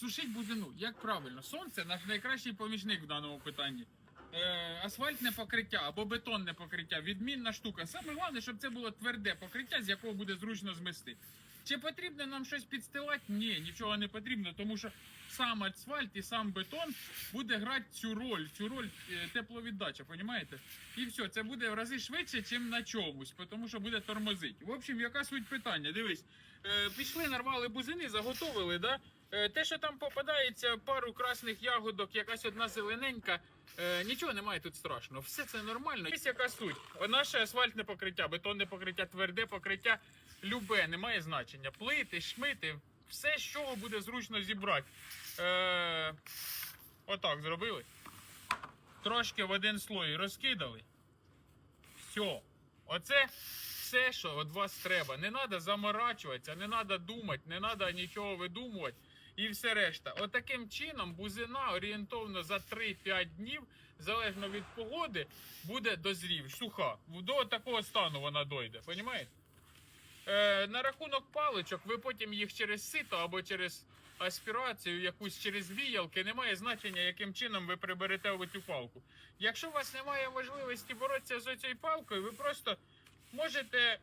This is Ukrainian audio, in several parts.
Сушить будину, як правильно? Сонце наш найкращий помічник в даному питанні. Е, асфальтне покриття або бетонне покриття, відмінна штука. Саме головне, щоб це було тверде покриття, з якого буде зручно змести. Чи потрібно нам щось підстилати? Ні, нічого не потрібно, тому що сам асфальт і сам бетон буде грати цю роль, цю роль е, тепловіддача, понімаєте? І все, це буде в рази швидше, ніж на чомусь, тому що буде тормозити. В общем, яка суть питання? Дивись, е, пішли, нарвали бузини, заготовили, да? Е, Те, що там попадається, пару красних ягодок, якась одна зелененька, нічого немає тут страшного. Все це нормально. Є яка суть. Наше асфальтне покриття, бетонне покриття, тверде покриття, любе, немає значення. Плити, шмити, все, з чого буде зручно зібрати. Е, отак зробили. Трошки в один слой розкидали. Все. Оце все, що від вас треба. Не треба заморачуватися, не треба думати, не треба нічого видумувати. І все решта. Отаким чином бузина орієнтовно за 3-5 днів, залежно від погоди, буде дозрів, суха. До такого стану вона дойде. Понімаєте? Е, на рахунок паличок, ви потім їх через сито або через аспірацію, якусь через віялки, немає значення, яким чином ви приберете в цю палку. Якщо у вас немає можливості боротися з цією палкою, ви просто можете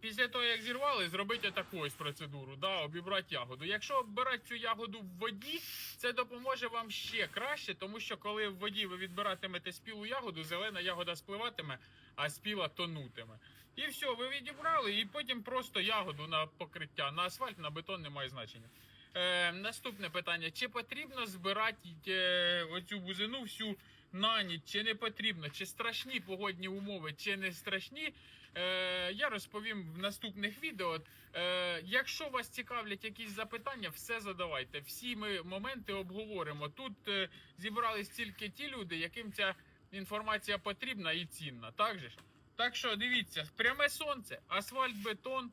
після того, як зірвали, зробити таку ось процедуру, да, обібрати ягоду. Якщо оббирати цю ягоду в воді, це допоможе вам ще краще, тому що коли в воді ви відбиратимете спілу ягоду, зелена ягода спливатиме, а спіла тонутиме. І все, ви відібрали, і потім просто ягоду на покриття. На асфальт, на бетон немає значення. Е, наступне питання: чи потрібно збирати е, оцю бузину всю на ніч, чи не потрібно, чи страшні погодні умови, чи не страшні? Е, я розповім в наступних відео. Е, якщо вас цікавлять якісь запитання, все задавайте. Всі ми моменти обговоримо. Тут е, зібрались тільки ті люди, яким ця інформація потрібна і цінна. Так же ж? Так що дивіться, пряме сонце, асфальт, бетон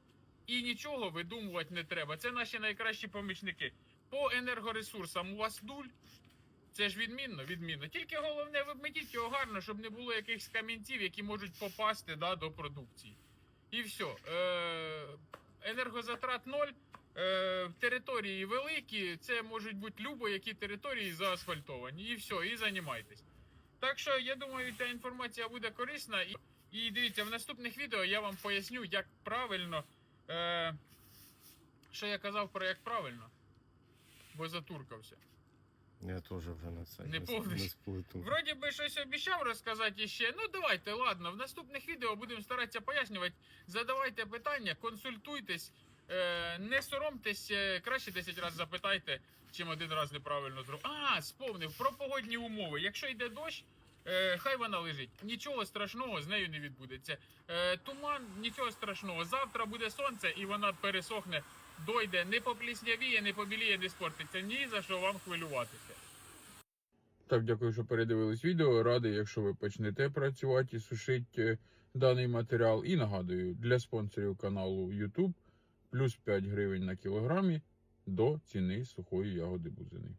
і нічого видумувати не треба. Це наші найкращі помічники. По енергоресурсам у вас нуль. Це ж відмінно, відмінно. Тільки головне, вибметіть його гарно, щоб не було якихось камінців, які можуть попасти да, до продукції. І все. Е, енергозатрат ноль. Е, території великі, це можуть бути любо які території заасфальтовані. І все, і займайтесь. Так що я думаю, ця інформація буде корисна. І, і дивіться, в наступних відео я вам поясню, як правильно. Е, що я казав про як правильно, бо затуркався. Я теж вже на це Не сплету. Вроді би щось обіцяв розказати ще. Ну давайте, ладно. В наступних відео будемо старатися пояснювати. Задавайте питання, консультуйтесь, е, не соромтесь, е, краще 10 разів запитайте, чим один раз неправильно зробив. А, сповнив про погодні умови. Якщо йде дощ. Е, хай вона лежить. Нічого страшного з нею не відбудеться. Е, туман, нічого страшного. Завтра буде сонце і вона пересохне, дойде, не попліснявіє, не побіліє, не спортиться. Ні за що вам хвилюватися. Так, дякую, що передивились відео. Радий, якщо ви почнете працювати і сушити даний матеріал. І нагадую, для спонсорів каналу YouTube плюс 5 гривень на кілограмі до ціни сухої ягоди бузини.